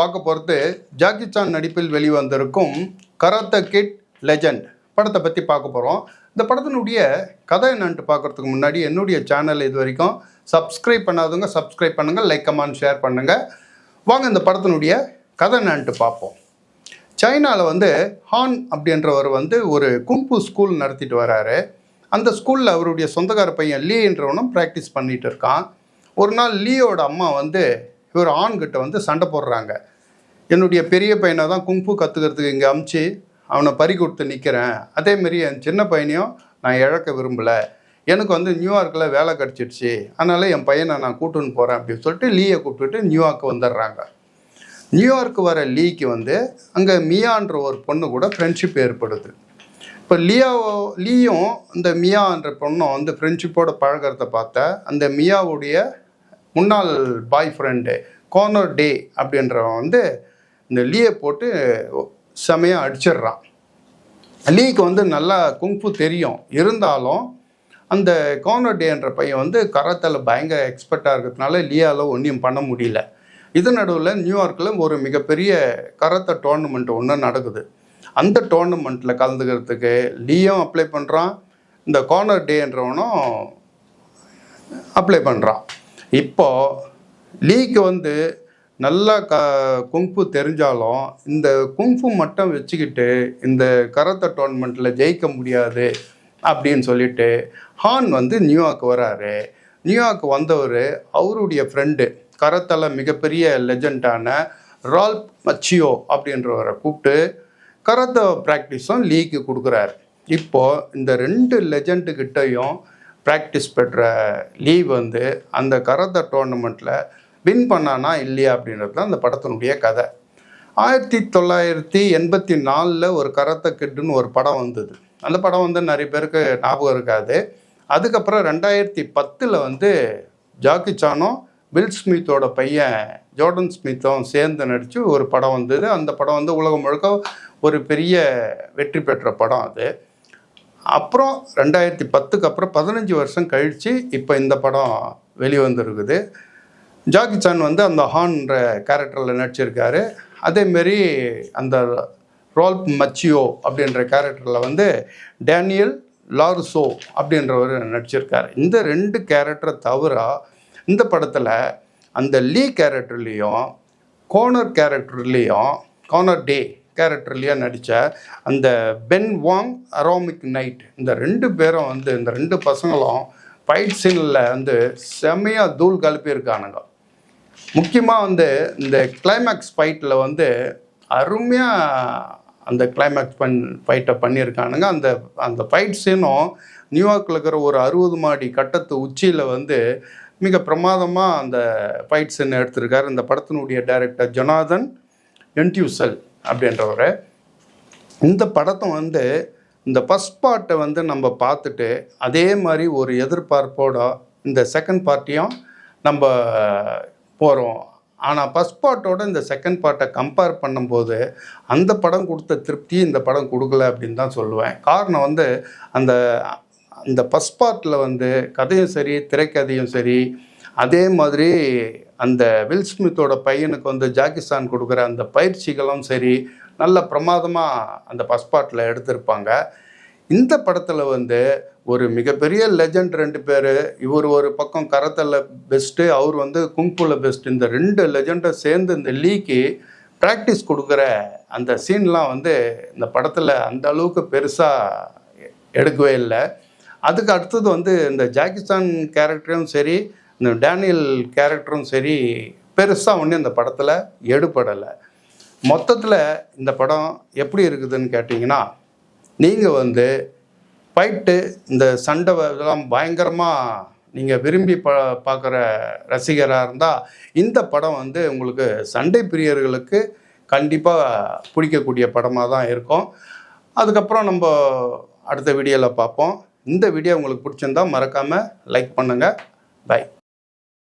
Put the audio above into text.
பார்க்க போகிறது Jackie Chan நடிப்பில் வெளிவந்திருக்கும் கராத்த கிட் லெஜண்ட் படத்தை பற்றி பார்க்க போகிறோம் இந்த படத்தினுடைய கதை என்னன்ட்டு பார்க்கறதுக்கு முன்னாடி என்னுடைய சேனல் இது வரைக்கும் சப்ஸ்கிரைப் பண்ணாதவங்க சப்ஸ்கிரைப் பண்ணுங்கள் லைக் கமெண்ட் ஷேர் பண்ணுங்கள் வாங்க இந்த படத்தினுடைய கதை என்னன்ட்டு பார்ப்போம். சைனாவில் வந்து ஹான் அப்படின்றவர் வந்து ஒரு கும்பு ஸ்கூல் நடத்திட்டு வராரு. அந்த ஸ்கூலில் அவருடைய சொந்தக்கார பையன் லீன்றவனும் ப்ராக்டிஸ் பண்ணிகிட்டு இருக்கான். ஒரு நாள் லீயோட அம்மா வந்து இவர் ஆண்கிட்ட வந்து சண்டை போடுறாங்க. என்னுடைய பெரிய பையனை தான் குங்ஃபு கற்றுக்கிறதுக்கு இங்கே அமுச்சு அவனை பறி கொடுத்து நிற்கிறேன் அதேமாரி என் சின்ன பையனையும் நான் இழக்க விரும்பலை. எனக்கு வந்து நியூயார்க்கில் வேலை கிடச்சிடுச்சு. அதனால் என் பையனை நான் கூட்டுன்னு போகிறேன் அப்படின்னு சொல்லிட்டு லீயை கூப்பிட்டுட்டு நியூயார்க்கு வந்துடுறாங்க. நியூயார்க்கு வர லீக்கு வந்து அங்கே மியான்ற ஒரு பொண்ணு கூட ஃப்ரெண்ட்ஷிப் ஏற்படுது. இப்போ லியாவோ லீயும் இந்த மியான்ற பொண்ணும் வந்து ஃப்ரெண்ட்ஷிப்போட பழகிறத பார்த்தா அந்த மியாவுடைய முன்னாள் பாய் ஃப்ரெண்டு கோர்னர் டே அப்படின்றவன் வந்து இந்த லீயை போட்டு செமையாக அடிச்சிடுறான். லீக்கு வந்து நல்லா குங்ஃபு தெரியும். இருந்தாலும் அந்த கோர்னர் டேன்ற பையன் வந்து கராத்தில் பயங்கர எக்ஸ்பர்ட்டாக இருக்கிறதுனால லியாவில் ஒன்றையும் பண்ண முடியல. இது நடுவில் நியூயார்க்கில் ஒரு மிகப்பெரிய கரத்தை டோர்னமெண்ட் ஒன்று நடக்குது. அந்த டோர்னமெண்ட்டில் கலந்துக்கிறதுக்கு லீயும் அப்ளை பண்ணுறான் இந்த கார்னர் டேன்றவனும் அப்ளை பண்ணுறான் இப்போ லீக்கு வந்து நல்லா க குங்ஃபு தெரிஞ்சாலும் இந்த குங்ஃபு மட்டும் வச்சுக்கிட்டு இந்த கராத்தே டோர்னமெண்ட்டில் ஜெயிக்க முடியாது அப்படின்னு சொல்லிட்டு ஹான் வந்து நியூயார்க் வராரு. நியூயார்க் வந்தவர் அவருடைய ஃப்ரெண்டு கரத்தில் மிகப்பெரிய லெஜண்டான ரால்ப் மச்சியோ அப்படின்றவரை கூப்பிட்டு கரத்தை ப்ராக்டிஸும் லீக்கு கொடுக்குறாரு. இப்போது இந்த ரெண்டு லெஜண்டுக்கிட்டையும் ப்ராக்டிஸ் பெற்ற லீவ் வந்து அந்த கரத்த டோர்னமெண்ட்டில் வின் பண்ணானா இல்லையா அப்படின்றது தான் அந்த படத்தினுடைய கதை. ஆயிரத்தி தொள்ளாயிரத்தி எண்பத்தி நாலில் ஒரு கரத்த கிட்டுன்னு ஒரு படம் வந்தது. அந்த படம் வந்து நிறைய பேருக்கு ஞாபகம் இருக்காது. அதுக்கப்புறம் ரெண்டாயிரத்தி பத்தில் வந்து ஜாக்கி சானும் பில் ஸ்மித்தோட பையன் ஜோர்டன் ஸ்மித்தும் சேர்ந்து நடித்து ஒரு படம் வந்தது. அந்த படம் வந்து உலகம் முழுக்க ஒரு பெரிய வெற்றி பெற்ற படம் அது. அப்புறம் ரெண்டாயிரத்தி பத்துக்கு அப்புறம் பதினஞ்சு வருஷம் கழித்து இப்போ இந்த படம் வெளிவந்திருக்குது. ஜாக்கி சான் வந்து அந்த ஹான்ற கேரக்டரில் நடிச்சிருக்காரு. அதேமாரி அந்த ரோல் மச்சியோ அப்படின்ற கேரக்டரில் வந்து டேனியல் லார்சோ அப்படின்றவர் நடிச்சிருக்காரு. இந்த ரெண்டு கேரக்டரை தவிர இந்த படத்தில் அந்த லீ கேரக்டர்லேயும் கோனர் கேரக்டர்லேயும் கோனர் டே கேரக்டர்லேயே நடித்த அந்த பென் வாங் அரோமிக் நைட் இந்த ரெண்டு பேரும் வந்து இந்த ரெண்டு பசங்களும் ஃபைட் சீனில் வந்து செம்மையாக தூள் கலப்பியிருக்கானுங்க. முக்கியமாக வந்து இந்த கிளைமேக்ஸ் ஃபைட்டில் வந்து அருமையாக அந்த கிளைமேக்ஸ் பண் ஃபைட்டை பண்ணியிருக்கானுங்க. அந்த அந்த ஃபைட் சீனும் நியூயார்க்கில் இருக்கிற ஒரு அறுபது மாடி கட்டத்து உச்சியில் வந்து மிக பிரமாதமாக அந்த ஃபைட் சீன் எடுத்திருக்காரு. இந்த படத்தினுடைய டைரக்டர் ஜொனாதன் என்டியூசல் அப்படின்றவர். இந்த படத்தை வந்து இந்த ஃபஸ்ட் பார்ட்டை வந்து நம்ம பார்த்துட்டு அதே மாதிரி ஒரு எதிர்பார்ப்போட இந்த செகண்ட் பார்ட்டியும் நம்ம போகிறோம் ஆனால் ஃபஸ்ட் பார்ட்டோட இந்த செகண்ட் பார்ட்டை கம்பேர் பண்ணும்போது அந்த படம் கொடுத்த திருப்தி இந்த படம் கொடுக்கல அப்படின்னு தான் சொல்லுவேன். காரணம் வந்து அந்த இந்த ஃபஸ்ட் பார்ட்டில் வந்து கதையும் சரி திரைக்கதையும் சரி அதே மாதிரி அந்த வில் ஸ்மித்தோட பையனுக்கு வந்து ஜாக்கிஸ்தான் கொடுக்குற அந்த பயிற்சிகளும் சரி நல்ல பிரமாதமாக அந்த பஸ்பாட்டில் எடுத்திருப்பாங்க. இந்த படத்தில் வந்து ஒரு மிகப்பெரிய லெஜண்ட் ரெண்டு பேர் இவர் ஒரு பக்கம் கரத்தில் பெஸ்ட்டு அவர் வந்து குங்குல பெஸ்ட் இந்த ரெண்டு லெஜண்டை சேர்ந்து இந்த லீக்கு ப்ராக்டிஸ் கொடுக்குற அந்த சீன்லாம் வந்து இந்த படத்தில் அந்த அளவுக்கு பெருசாக எடுக்கவே இல்லை. அதுக்கு அடுத்தது வந்து இந்த ஜாக்கிஸ்தான் கேரக்டரும் சரி இந்த டேனியல் கேரக்டரும் சரி பெருசாக ஒன்றும் இந்த படத்தில் எடுபடலை. மொத்தத்தில் இந்த படம் எப்படி இருக்குதுன்னு கேட்டிங்கன்னா நீங்கள் வந்து ஃபைட்டு இந்த சண்டை இதெல்லாம் பயங்கரமாக நீங்கள் விரும்பி ப பார்க்குற ரசிகராக இருந்தால் இந்த படம் வந்து உங்களுக்கு சண்டை பிரியர்களுக்கு கண்டிப்பாக பிடிக்கக்கூடிய படமாக தான் இருக்கும். அதுக்கப்புறம் நம்ம அடுத்த வீடியோவில் பார்ப்போம். இந்த வீடியோ உங்களுக்கு பிடிச்சிருந்தா மறக்காமல் லைக் பண்ணுங்கள் பை.